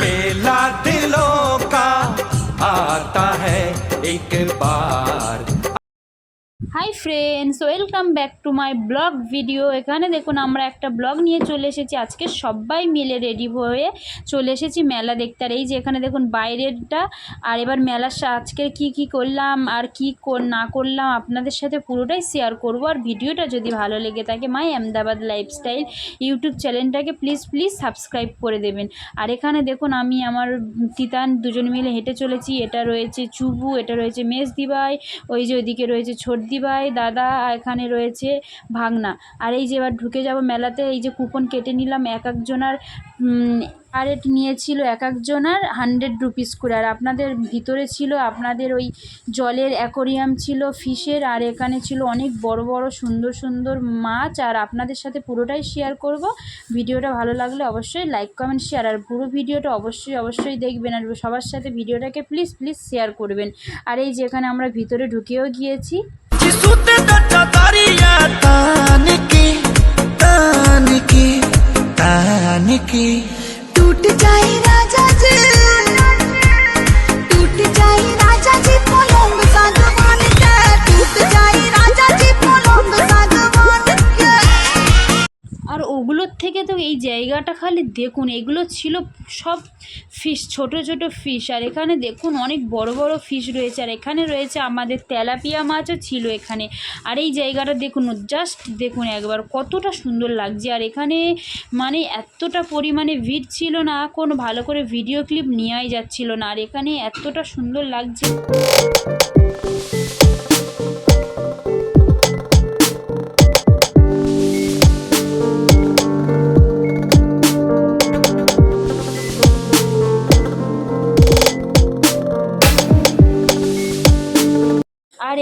मेला दिलों का आता है एक बार। Hi friends welcome back to my blog video এখানে দেখুন আমরা একটা ব্লগ নিয়ে চলে এসেছি। আজকে সবাই মিলে রেডি হয়ে চলে এসেছি মেলা দেখতে। আর এই যে এখানে দেখুন বাইরেরটা, আর এবার মেলার আজকে কি কি করলাম, আর কি না করলাম, আপনাদের সাথে পুরোটাই শেয়ার করব। আর ভিডিওটা যদি ভালো লেগে থাকে মাই আহমেদাবাদ লাইফস্টাইল ইউটিউব চ্যানেলটাকে প্লিজ প্লিজ সাবস্ক্রাইব করে দেবেন। আর এখানে দেখুন আমি আমার তিতান দুজন মিলে হেঁটে চলেছি। এটা রয়েছে চুবু, এটা রয়েছে মেজ দিবাই ওই যে ওইদিকে রয়েছে ছোট দিবাই দাদা আর এখানে রয়েছে ভাগনা। আর এই যে এবার ঢুকে যাব মেলাতে, এই যে কুপন কেটে নিলাম, এক একজনার রেট নিয়েছিল এক একজনার হান্ড্রেড রুপিস করে। আর আপনাদের ভিতরে ছিল, আপনাদের ওই জলের অ্যাকোরিয়াম ছিল ফিশের আর এখানে ছিল অনেক বড় বড় সুন্দর সুন্দর মাছ। আর আপনাদের সাথে পুরোটাই শেয়ার করব। ভিডিওটা ভালো লাগলে অবশ্যই লাইক কমেন্ট শেয়ার আর পুরো ভিডিওটা অবশ্যই অবশ্যই দেখবেন। আর সবার সাথে ভিডিওটাকে প্লিজ প্লিজ শেয়ার করবেন। আর এই যেখানে আমরা ভিতরে ঢুকেও গিয়েছি। जिसुते दच्चा तारिया तानके तानके तानके टूट जाए राजा जी टूट जाए राजा जी पलंग सागवान के टूट जाए राजा जी पलंग सागवान के আর ওগুলোর থেকে তো এই জায়গাটা খালি দেখুন এগুলো ছিল সব ফিশ ছোট ছোট ফিশ আর এখানে দেখুন, অনেক বড় বড় ফিশ রয়েছে। আর এখানে রয়েছে আমাদের তেলাপিয়া মাছও ছিল এখানে। আর এই জায়গাটা দেখুন জাস্ট দেখুন একবার, কতটা সুন্দর লাগছে। আর এখানে মানে এতটা পরিমাণে ভিড় ছিল না, কোনো ভালো করে ভিডিও ক্লিপ নেওয়াই যাচ্ছিল না। আর এখানে এতটা সুন্দর লাগছে।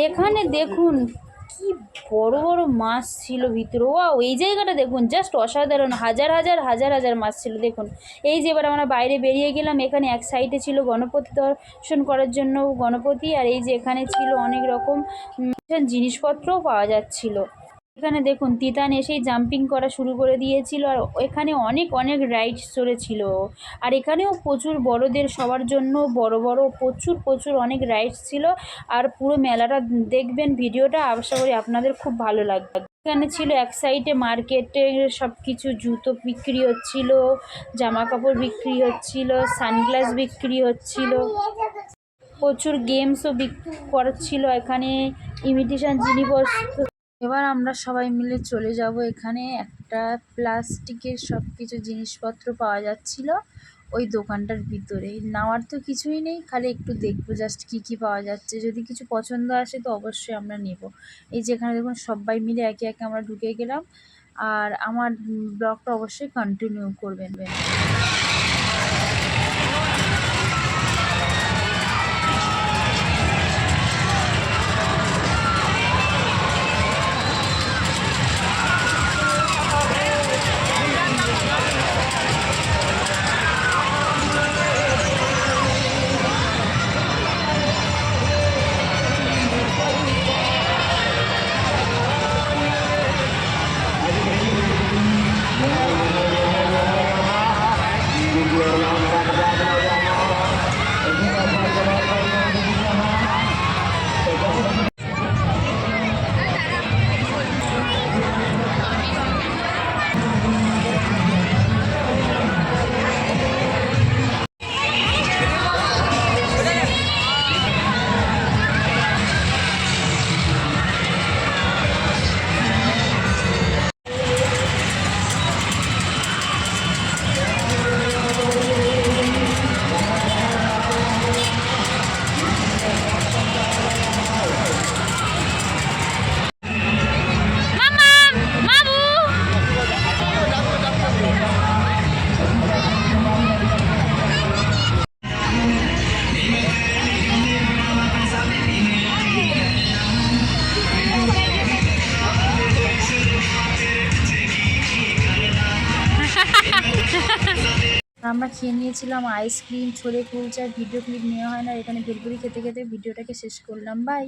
এখানে দেখুন, কি বড় বড় মাছ ছিল ভিতরে। ও এই জায়গাটা দেখুন জাস্ট অসাধারণ। হাজার হাজার হাজার হাজার মাছ ছিল, দেখুন। এই যে এবার আমরা বাইরে বেরিয়ে গেলাম, এখানে এক সাইডে ছিল গণপতি দর্শন করার জন্য গণপতি, আর এই যে এখানে ছিল অনেক রকম জিনিসপত্রও পাওয়া যাচ্ছিল। এখানে দেখুন তিতান এসেই জাম্পিং করা শুরু করে দিয়েছিল আর এখানে অনেক অনেক রাইডস চলেছিল। আর এখানেও প্রচুর বড়দের সবার জন্য বড় বড়, প্রচুর প্রচুর অনেক রাইডস ছিল। আর পুরো মেলাটা দেখবেন ভিডিওটা, আশা করি আপনাদের খুব ভালো লাগবে। এখানে ছিল এক সাইডে মার্কেটে সব কিছু জুতো বিক্রি হচ্ছিল জামা কাপড় বিক্রি হচ্ছিল সানগ্লাস বিক্রি হচ্ছিল। প্রচুর গেমসও করাচ্ছিল এখানে। ইমিটেশন জিনিসপত্র এবার আমরা সবাই মিলে চলে যাব এখানে। একটা প্লাস্টিকের সব কিছু জিনিসপত্র পাওয়া যাচ্ছিল ওই দোকানটার ভিতরে। নেওয়ার তো কিছুই নেই, খালি একটু দেখব জাস্ট কী কী পাওয়া যাচ্ছে। যদি কিছু পছন্দ আসে তো অবশ্যই আমরা নেব। এই যে এখানে দেখুন, সবাই মিলে একে একে আমরা ঢুকে গেলাম। আর আমার ব্লগটা অবশ্যই কন্টিনিউ করবেন। আমরা খেয়ে নিয়েছিলাম ice cream chole kulcha video clip নেওয়া হয় না এখানে ভেলপুরি খেতে খেতে ভিডিওটাকে শেষ করলাম। বাই